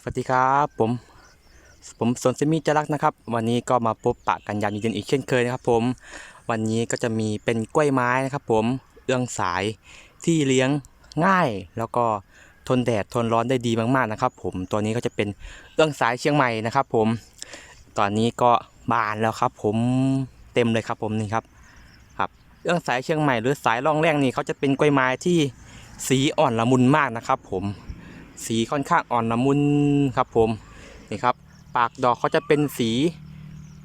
สวัสดีครับผมผมสนเซมิจรักษ์นะครับ วันนี้ก็มาพบปะกันยามเย็นอีกเช่นเคยนะครับ ผม วันนี้ก็จะมีเป็นกล้วยไม้นะครับ ผมเอื้องสายที่เลี้ยงง่าย แล้วก็ทนแดดทนร้อนได้ดีมากๆนะครับ ผมตัวนี้ก็จะเป็นเอื้องสายเชียงใหม่นะครับ ผม ตอนนี้ก็บานแล้วครับ ผมเต็มเลยครับ ผมนี่ครับครับเอื้องสายเชียงใหม่ หรือสายร่องแรงนี่เขาจะเป็นกล้วยไม้ที่สีอ่อนละมุนมากนะครับ ผม สีค่อนข้างอ่อนละมุนครับผมนี่ครับ ปากดอกเขาจะเป็นสี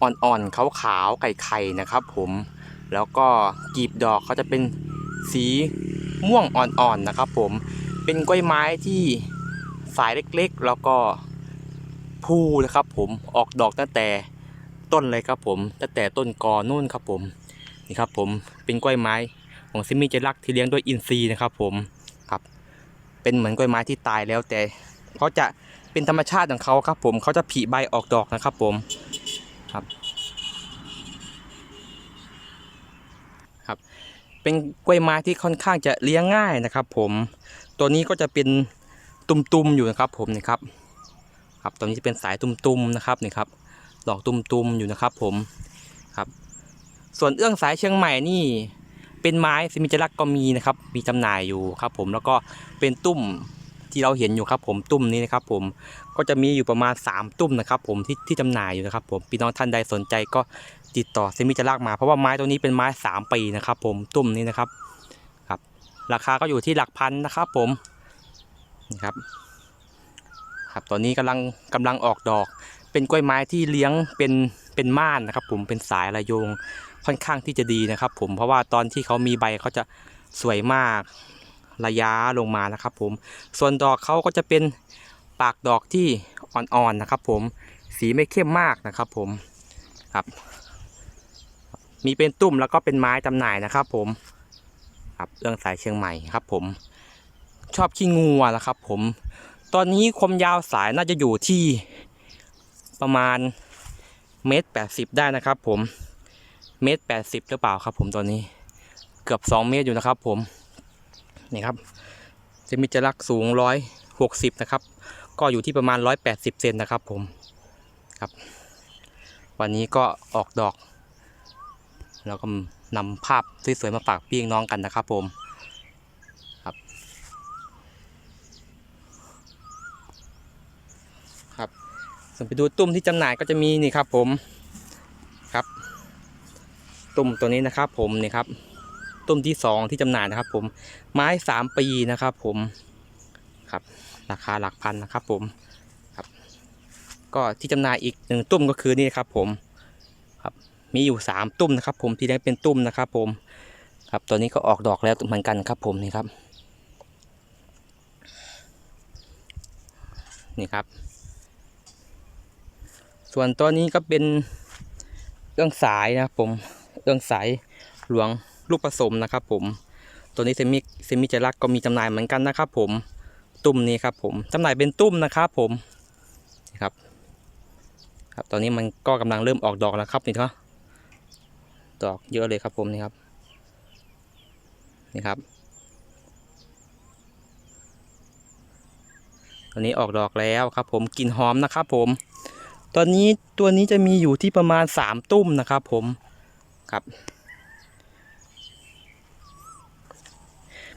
อ่อนๆขาวๆไข่ๆนะครับ ผมแล้วก็กีบดอกเขาจะเป็นสีม่วงอ่อนๆนะครับ ผมเป็นกล้วยไม้ที่สายเล็กๆ แล้วก็พูนะครับ ผมออกดอกตั้งแต่ต้นเลยครับผมตั้งแต่ต้นกอนู่นครับผมนี่ครับผมเป็นกล้วยไม้ของซิมิเจลักที่เลี้ยงด้วยอินทรีย์นะครับ ผม เป็นเหมือนกล้วยไม้ที่ตายแล้วแต่เขาจะเป็นธรรมชาติของเขาครับ ผมเขาจะผลิใบออกดอกนะครับผมครับครับ เป็นกล้วยไม้ที่ค่อนข้างจะเลี้ยงง่ายนะครับ ผมตัวนี้ก็จะเป็นตุ่มๆอยู่นะครับ ผมนี่ครับครับตัวนี้จะเป็นสายตุ่มๆนะครับนี่ครับดอกตุ่มๆอยู่นะครับ ผมครับ ส่วนเอื้องสายเชียงใหม่นี่ เป็นไม้ซิมิจลักก็มีนะครับ มีจำหน่ายอยู่ครับ ผมแล้วก็เป็นตุ้มที่เราเห็นอยู่ครับ ผมตุ้มนี้นะครับผมก็จะมีอยู่ประมาณ 3 ตุ้มนะครับ ผมที่ที่จำหน่ายอยู่นะครับผมพี่น้องท่านใดสนใจก็ติดต่อซิมิจลักมาเพราะว่าไม้ตัวนี้เป็นไม้ 3 ปีนะครับ ผมตุ้มนี้นะครับครับ ราคาก็อยู่ที่หลักพันนะครับ ผมนี่ครับครับตอนนี้กำลังกำลังออกดอก เป็นกล้วยไม้ที่เลี้ยงเป็นเป็นม่านนะครับ ผมเป็นสายระโยง ค่อนข้างที่จะดีนะครับ ผมเพราะว่าตอนที่เขามีใบเขาจะสวยมากระยะลงมานะครับ ผมส่วนดอกเขาก็จะเป็นปากดอกที่อ่อนๆนะครับ ผมสีไม่เข้มมากนะครับ ผมครับ มีเป็นตุ้มแล้วก็เป็นไม้จำหน่ายนะครับ ผมครับเรื่องสายเชียงใหม่ครับ ผมชอบขี้งัวนะครับ ผม ตอนนี้ความยาวสายน่าจะอยู่ที่ประมาณเมตรแปดสิบได้นะครับ ผม เมตรแปดสิบหรือเปล่าครับผมตอนนี้ เกือบสองเมตรอยู่นะครับ ผมนี่ครับ จะมีจรักสูงร้อยหกสิบนะครับ ก็อยู่ที่ประมาณร้อยแปดสิบเซนนะครับ ผมครับ วันนี้ก็ออกดอกแล้วก็นำภาพสวยๆมาฝากพี่น้องกันนะครับ ผมครับ ครับส่วนไปดูตุ้มที่จำหน่ายก็จะมีนี่ครับ ผม ตุ่มตัวนี้นะครับ ผมนี่ครับตุ่มที่สองที่จำหน่ายนะครับ ผมไม้สามปีนะครับ ผมครับ ราคาหลักพันนะครับ ผมครับ ก็ที่จำหน่ายอีกหนึ่งตุ่มก็คือนี่ครับ ผมครับมีอยู่สามตุ่มนะครับ ผมที่ได้เป็นตุ่มนะครับ ผม ครับตัวนี้ก็ออกดอกแล้วเหมือนกันครับ ผมนี่ครับ นี่ครับ ส่วนตัวนี้ก็เป็นเรื่องสายนะครับผม เรื่องสายหลวงลูกผสมนะครับผม ตัวนี้เซมิเซมิจรักก็มีจำหน่ายเหมือนกันนะครับผมตุ้มนี้ครับผมจำหน่ายเป็นตุ้มนะครับผมนี่ครับครับตอนนี้มันก็กำลังเริ่มออกดอกแล้วครับนี่ครับดอกเยอะเลยครับผมนี่ครับนี่ครับตอนนี้ออกดอกแล้วครับ ผมกลิ่นหอมนะครับผม ตอนนี้ตัวนี้จะมีอยู่ที่ประมาณสามตุ้มนะครับผม ครับ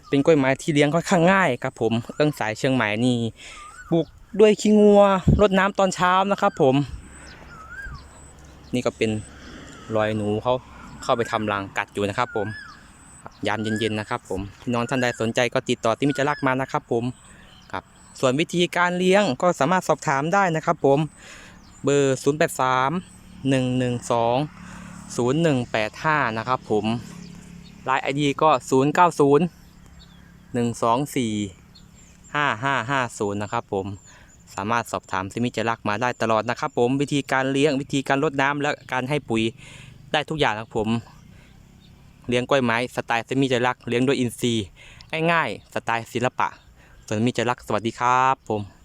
เป็นกล้วยไม้ที่เลี้ยงค่อนข้างง่ายครับ ผมเอื้องสายเชียงใหม่นี่ปลูกด้วยขี้งัวรดน้ำตอนเช้านะครับ ผม นี่ก็เป็นรอยหนูเขาเข้าไปทำรังกัดอยู่นะครับ ผมยามเย็นๆนะครับ ผมพี่น้องท่านใดสนใจก็ติดต่อที่มิจรักมานะครับ ผมครับ ส่วนวิธีการเลี้ยงก็สามารถสอบถามได้นะครับ ผมเบอร์ 0 8 3 1 1 2 0 1 8 5 นะครับผมไลน์ไอดีก็ 0 9 0 1 2 4 5 5 5 0 นะครับผมสามารถสอบถามซิมิจรักมาได้ตลอดนะครับผมวิธีการเลี้ยงวิธีการรดน้ำและการให้ปุ๋ยได้ทุกอย่างครับผม เลี้ยงกล้วยไม้สไตล์ซิมิจรักเลี้ยงด้วยอินทรีย์ง่ายๆสไตล์ศิลปะ ส่วนมิจรักสวัสดีครับผม